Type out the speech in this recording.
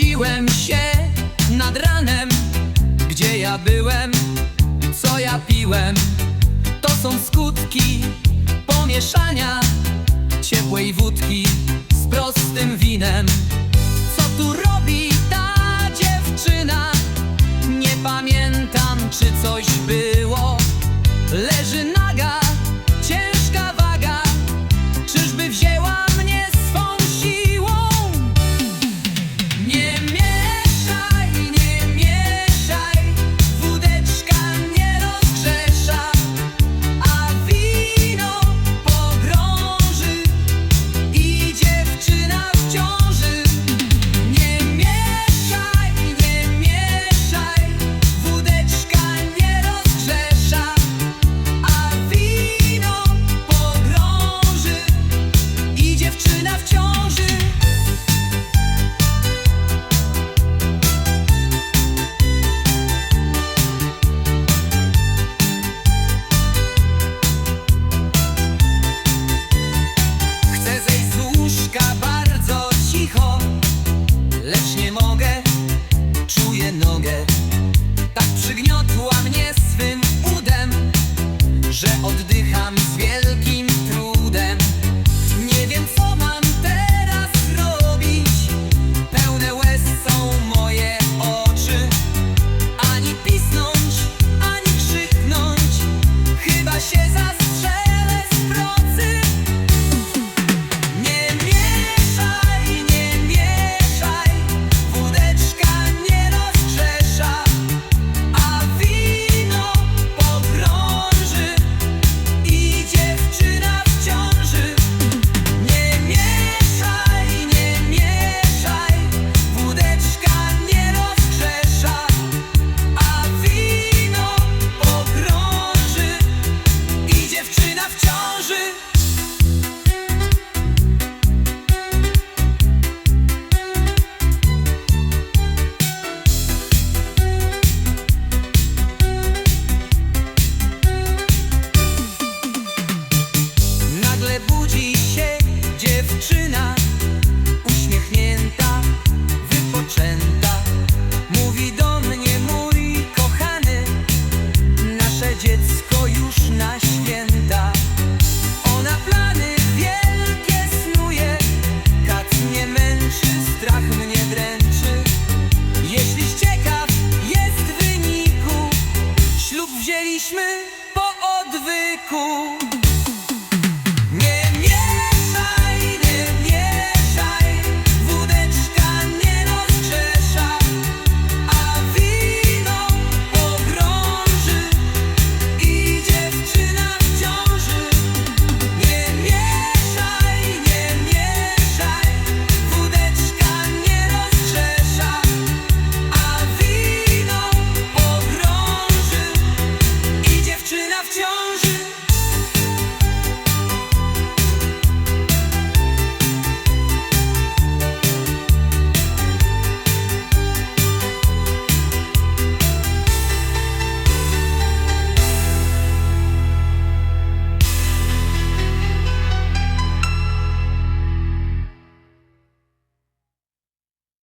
Się nad ranem Gdzie ja byłem, co ja piłem. To są skutki pomieszania Ciepłej wódki z prostym winem. Co tu robi ta dziewczyna w ciąży